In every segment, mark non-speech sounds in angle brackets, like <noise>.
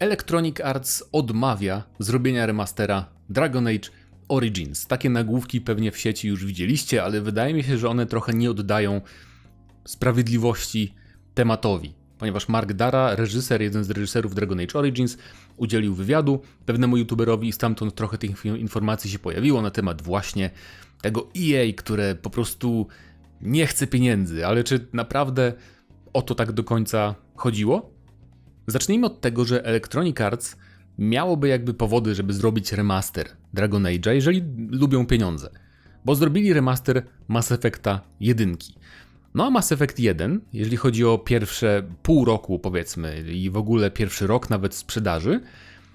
Electronic Arts odmawia zrobienia remastera Dragon Age Origins. Takie nagłówki pewnie w sieci już widzieliście, ale wydaje mi się, że one trochę nie oddają sprawiedliwości tematowi. Ponieważ Mark Dara, reżyser, jeden z reżyserów Dragon Age Origins, udzielił wywiadu pewnemu youtuberowi i stamtąd trochę tych informacji się pojawiło na temat właśnie tego EA, które po prostu nie chce pieniędzy. Ale czy naprawdę o to tak do końca chodziło? Zacznijmy od tego, że Electronic Arts miałoby jakby powody, żeby zrobić remaster Dragon Age'a, jeżeli lubią pieniądze. Bo zrobili remaster Mass Effecta 1. No a Mass Effect 1, jeżeli chodzi o pierwsze pół roku powiedzmy i w ogóle pierwszy rok nawet sprzedaży,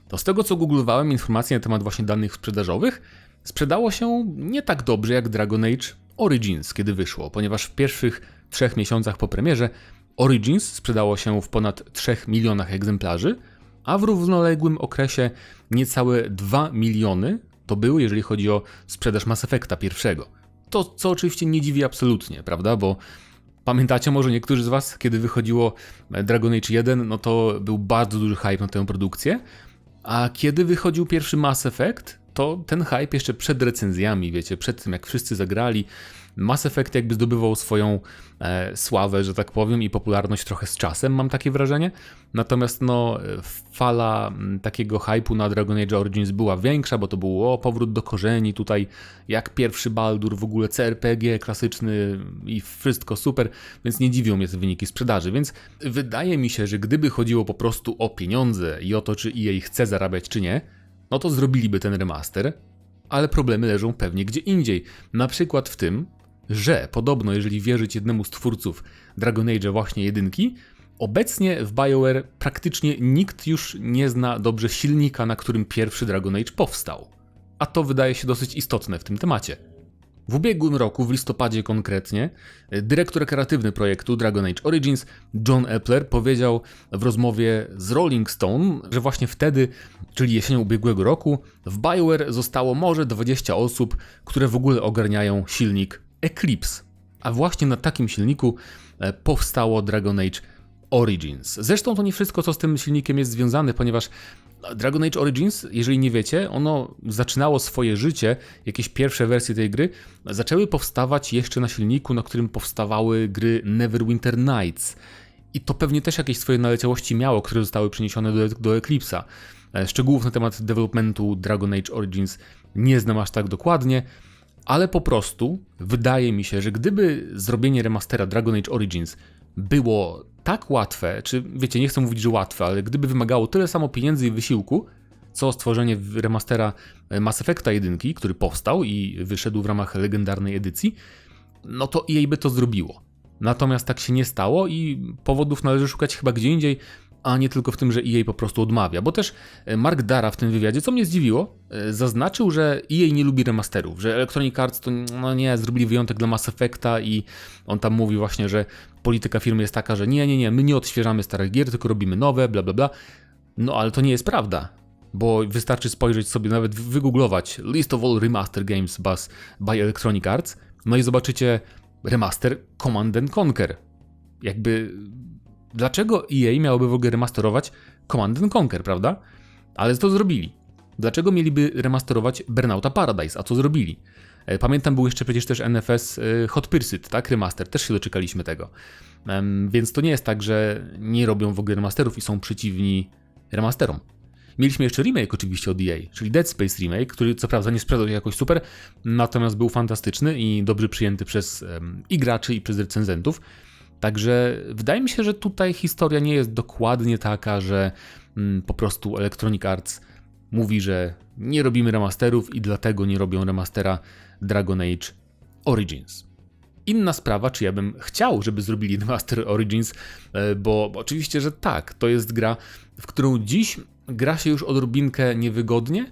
to z tego co googlowałem informacje na temat właśnie danych sprzedażowych, sprzedało się nie tak dobrze jak Dragon Age Origins, kiedy wyszło, ponieważ w pierwszych trzech miesiącach po premierze Origins sprzedało się w ponad 3 milionach egzemplarzy, a w równoległym okresie niecałe 2 miliony to były, jeżeli chodzi o sprzedaż Mass Effecta pierwszego. To, co oczywiście nie dziwi absolutnie, prawda? Bo pamiętacie może niektórzy z Was, kiedy wychodziło Dragon Age 1, no to był bardzo duży hype na tę produkcję, a kiedy wychodził pierwszy Mass Effect, to ten hype jeszcze przed recenzjami, wiecie, przed tym jak wszyscy zagrali, Mass Effect jakby zdobywał swoją e, sławę, że tak powiem, i popularność trochę z czasem, mam takie wrażenie. Natomiast no, fala takiego hypu na Dragon Age Origins była większa, bo to było o, powrót do korzeni, tutaj jak pierwszy Baldur, w ogóle CRPG klasyczny i wszystko super, więc nie dziwią mnie te wyniki sprzedaży. Więc wydaje mi się, że gdyby chodziło po prostu o pieniądze i o to, czy EA chce zarabiać, czy nie, no to zrobiliby ten remaster, ale problemy leżą pewnie gdzie indziej. Na przykład w tym, że podobno, jeżeli wierzyć jednemu z twórców Dragon Age właśnie jedynki, obecnie w BioWare praktycznie nikt już nie zna dobrze silnika, na którym pierwszy Dragon Age powstał. A to wydaje się dosyć istotne w tym temacie. W ubiegłym roku, w listopadzie konkretnie, dyrektor kreatywny projektu Dragon Age Origins, John Epler, powiedział w rozmowie z Rolling Stone, że właśnie wtedy, czyli jesienią ubiegłego roku, w BioWare zostało może 20 osób, które w ogóle ogarniają silnik Eclipse. A właśnie na takim silniku e, powstało Dragon Age Origins. Zresztą to nie wszystko, co z tym silnikiem jest związane, ponieważ Dragon Age Origins, jeżeli nie wiecie, ono zaczynało swoje życie, jakieś pierwsze wersje tej gry zaczęły powstawać jeszcze na silniku, na którym powstawały gry Neverwinter Nights. I to pewnie też jakieś swoje naleciałości miało, które zostały przeniesione do, do Eclipse'a. E, szczegółów na temat developmentu Dragon Age Origins nie znam aż tak dokładnie, ale po prostu wydaje mi się, że gdyby zrobienie remastera Dragon Age Origins było tak łatwe, czy wiecie, nie chcę mówić, że łatwe, ale gdyby wymagało tyle samo pieniędzy i wysiłku, co stworzenie remastera Mass Effecta 1, który powstał i wyszedł w ramach legendarnej edycji, no to EA by to zrobiło. Natomiast tak się nie stało i powodów należy szukać chyba gdzie indziej, a nie tylko w tym, że EA po prostu odmawia. Bo też e, Mark Dara w tym wywiadzie, co mnie zdziwiło, e, zaznaczył, że EA nie lubi remasterów, że Electronic Arts to no nie, zrobili wyjątek dla Mass Effecta i on tam mówi właśnie, że polityka firmy jest taka, że nie, nie, nie, my nie odświeżamy starych gier, tylko robimy nowe, bla bla bla. No ale to nie jest prawda. Bo wystarczy spojrzeć sobie, nawet wygooglować List of all remaster games by Electronic Arts, no i zobaczycie remaster Command Conquer. Jakby Dlaczego EA miałoby w ogóle remasterować Command Conquer, prawda? Ale to zrobili. Dlaczego mieliby remasterować Burnouta Paradise, a co zrobili? E, pamiętam, był jeszcze przecież też NFS e, Hot Pursuit, tak? Remaster, też się doczekaliśmy tego. Więc to nie jest tak, że nie robią w ogóle remasterów i są przeciwni remasterom. Mieliśmy jeszcze remake oczywiście od EA, czyli Dead Space Remake, który co prawda nie sprzedał się jakoś super, natomiast był fantastyczny i dobrze przyjęty przez i graczy, i przez recenzentów. Także wydaje mi się, że tutaj historia nie jest dokładnie taka, że mm, po prostu Electronic Arts mówi, że nie robimy remasterów i dlatego nie robią remastera Dragon Age Origins. Inna sprawa, czy ja bym chciał, żeby zrobili <laughs> remaster Origins, e, bo oczywiście, że tak, to jest gra, w którą dziś gra się już odrobinkę niewygodnie,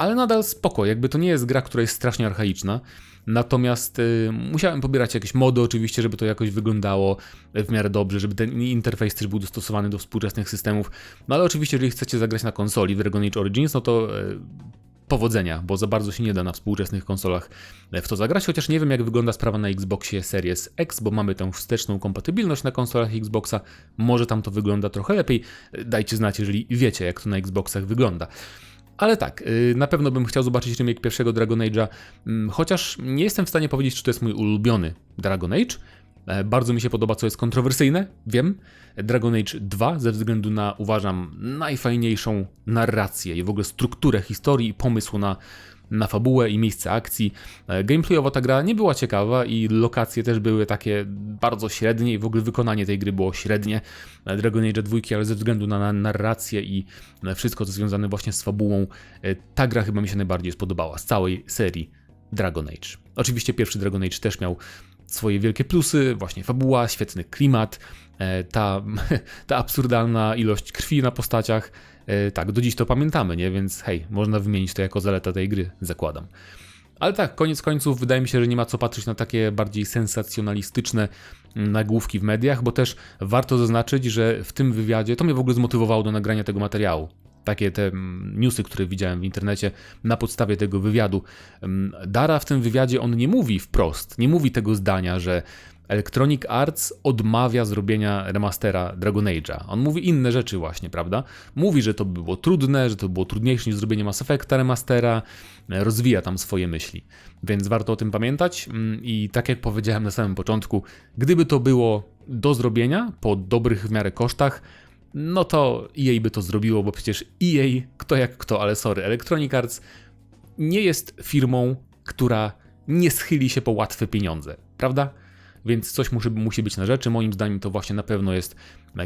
ale nadal spoko, jakby to nie jest gra, która jest strasznie archaiczna. Natomiast y, musiałem pobierać jakieś mody oczywiście, żeby to jakoś wyglądało w miarę dobrze, żeby ten interfejs też był dostosowany do współczesnych systemów. No ale oczywiście, jeżeli chcecie zagrać na konsoli Dragon Age Origins, no to y, powodzenia, bo za bardzo się nie da na współczesnych konsolach w to zagrać, chociaż nie wiem jak wygląda sprawa na Xboxie Series X, bo mamy tę wsteczną kompatybilność na konsolach Xboxa, może tam to wygląda trochę lepiej, dajcie znać, jeżeli wiecie jak to na Xboxach wygląda. Ale tak, y, na pewno bym chciał zobaczyć remake pierwszego Dragon Age'a, mm, chociaż nie jestem w stanie powiedzieć, czy to jest mój ulubiony Dragon Age. E, Bardzo mi się podoba, co jest kontrowersyjne, wiem. Dragon Age 2 ze względu na, uważam, najfajniejszą narrację i w ogóle strukturę historii i pomysł na, na fabułę i miejsce akcji. E, Gameplayowo ta gra nie była ciekawa i lokacje też były takie bardzo średnie i w ogóle wykonanie tej gry było średnie. E, Dragon Age 2, ale ze względu na na narrację i na wszystko, co związane właśnie z fabułą, e, ta gra chyba mi się najbardziej spodobała z całej serii Dragon Age. Oczywiście pierwszy Dragon Age też miał swoje wielkie plusy, właśnie fabuła, świetny klimat, e, ta, <laughs> ta absurdalna ilość krwi na postaciach. E, Tak, do dziś to pamiętamy, nie? Więc hej, można wymienić to jako zaleta tej gry, zakładam. Ale tak, koniec końców wydaje mi się, że nie ma co patrzeć na takie bardziej sensacjonalistyczne mm, nagłówki w mediach, bo też warto zaznaczyć, że w tym wywiadzie to mnie w ogóle zmotywowało do nagrania tego materiału. Takie te mm, newsy, które widziałem w internecie na podstawie tego wywiadu. Mm, Dara w tym wywiadzie on nie mówi wprost, nie mówi tego zdania, że Electronic Arts odmawia zrobienia remastera Dragon Age'a. On mówi inne rzeczy właśnie, prawda? Mówi, że to było trudne, że to było trudniejsze niż zrobienie Mass Effecta remastera, e, rozwija tam swoje myśli. Więc warto o tym pamiętać mm, i tak jak powiedziałem na samym początku, gdyby to było do zrobienia po dobrych w miarę kosztach, no to EA by to zrobiło, bo przecież EA, kto jak kto, ale sorry, Electronic Arts nie jest firmą, która nie schyli się po łatwe pieniądze, prawda? Więc coś musi, musi być na rzeczy. Moim zdaniem to właśnie na pewno jest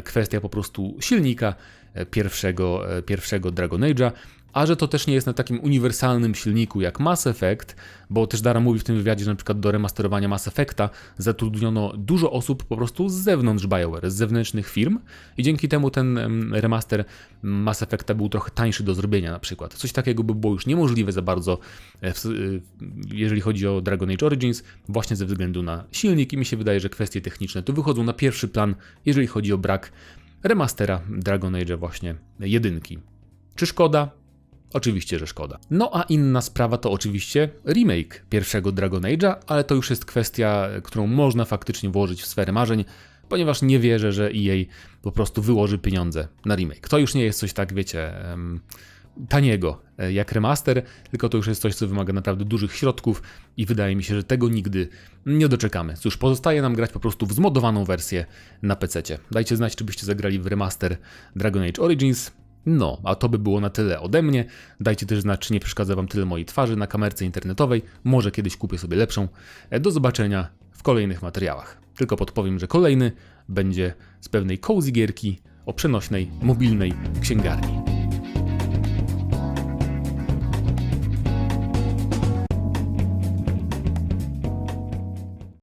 kwestia po prostu silnika e, pierwszego, e, pierwszego Dragon Age'a, a że to też nie jest na takim uniwersalnym silniku jak Mass Effect, bo też Dara mówi w tym wywiadzie, że na przykład do remasterowania Mass Effecta zatrudniono dużo osób po prostu z zewnątrz BioWare, z zewnętrznych firm i dzięki temu ten em, remaster Mass Effecta był trochę tańszy do zrobienia na przykład. Coś takiego by było już niemożliwe za bardzo, e, e, jeżeli chodzi o Dragon Age Origins, właśnie ze względu na silnik i mi się wydaje, że kwestie techniczne tu wychodzą na pierwszy plan, jeżeli chodzi o brak remastera Dragon Age'a właśnie jedynki. Czy szkoda? Oczywiście, że szkoda. No a inna sprawa to oczywiście remake pierwszego Dragon Age'a, ale to już jest kwestia, którą można faktycznie włożyć w sferę marzeń, ponieważ nie wierzę, że EA po prostu wyłoży pieniądze na remake. To już nie jest coś tak, wiecie, taniego e, jak remaster, tylko to już jest coś, co wymaga naprawdę dużych środków i wydaje mi się, że tego nigdy nie doczekamy. Cóż, pozostaje nam grać po prostu w zmodowaną wersję na PC. Dajcie znać, czy byście zagrali w remaster Dragon Age Origins. No, a to by było na tyle ode mnie. Dajcie też znać, czy nie przeszkadza Wam tyle mojej twarzy na kamerce internetowej. Może kiedyś kupię sobie lepszą. E, Do zobaczenia w kolejnych materiałach. Tylko podpowiem, że kolejny będzie z pewnej cozy gierki o przenośnej, mobilnej księgarni.